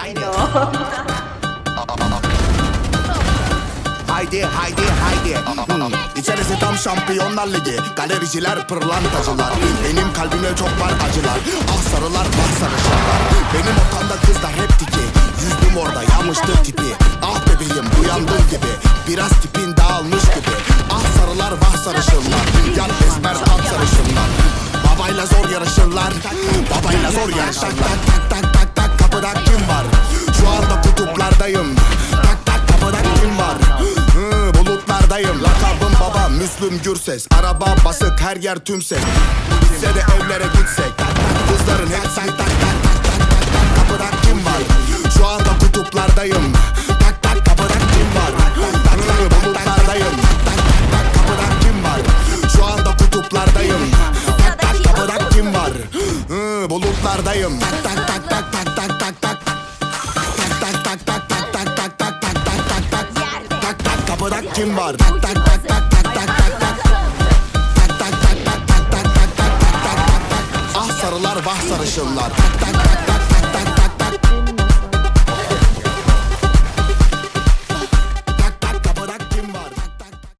haydi. Haydi haydi haydi. Hmm. İçerisi tam şampiyonlar ligi Galericiler pırlantacılar. Benim kalbime çok var acılar. Ah sarılar ah sarışınlar. Benim otamda kızlar hep tiki. Yüzdüm orada yanmıştı tipi. Ah bebeğim uyandın gibi. Biraz tipin dağılmış gibi. Ah sarılar vah sarışınlar. Yan esmer tat sarışınlar. Babayla zor yarışırlar. Babayla zor yarışırlar. Tak tak tak bulutlardayım Lakabım baba Müslüm Gürses. Araba basık her yer tümsek Bitse de evlere gitsek. Kızların hepsi tak tak tak tak tak tak tak. Kim var? Şu anda kutuplardayım. Tak tak kapıda kim var? Hı, bulutlardayım. Tak tak tak kapıda kim var? Şu anda kutuplardayım. Tak tak kapıda kim var? Bulutlardayım. Tak tak tak tak tak tak tak tak kim var? Tak tak tak tak tak tak tak tak Tak tak tak tak tak tak tak tak tak tak tak Ah sarılar vah sarışınlar Tak tak tak tak